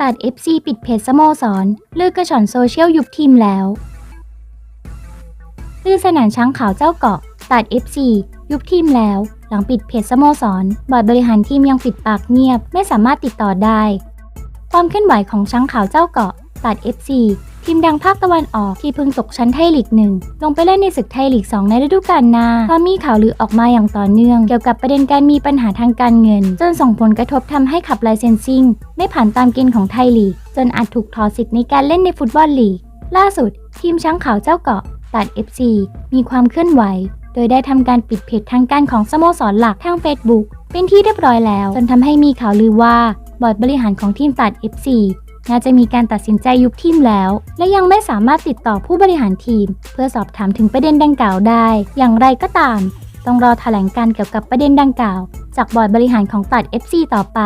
ตัด FC ปิดเพจสโมสรลือกระชอนโซเชียลยุบทีมแล้วลือสนานช้างขาวเจ้าเกาะ ตัด FC ยุบทีมแล้ว หลังปิดเพจสโมสรบอร์ดบริหารทีมยังปิดปากเงียบ ไม่สามารถติดต่อได้ ความเคลื่อนไหวของช้างขาวเจ้าเกาะ ตัด FC ทีมดังภาคตะวันออกที่เพิ่งตกชั้นไทยลีกหนึ่งลงไปเล่นในศึกไทยลีก 2 ในฤดูกาลหน้าเพราะมีข่าวลือออกมาอย่างต่อเนื่อง เกี่ยวกับประเด็นการมีปัญหาทางการเงิน จนส่งผลกระทบทำให้ขับไลเซนซิ่งไม่ผ่านตามเกณฑ์ของไทยลีก จนอาจถูกถอดสิทธิ์ในการเล่นในฟุตบอลลีก ล่าสุด ทีมช้างขาวเจ้าเกาะตัด FC มีความเคลื่อนไหว โดยได้ทำการปิดเพจทางการของสโมสรหลักทาง Facebook เป็นที่เรียบร้อยแล้ว จนทำให้มีข่าวลือว่าบอร์ดบริหารของทีมตัด FC น่าจะมีการตัดสินใจยุบทีมแล้ว และยังไม่สามารถติดต่อผู้บริหารทีม เพื่อสอบถามถึงประเด็นดังกล่าวได้ อย่างไรก็ตาม ต้องรอแถลงการเกี่ยวกับประเด็นดังกล่าว จากบอร์ดบริหารของตัด FC ต่อไป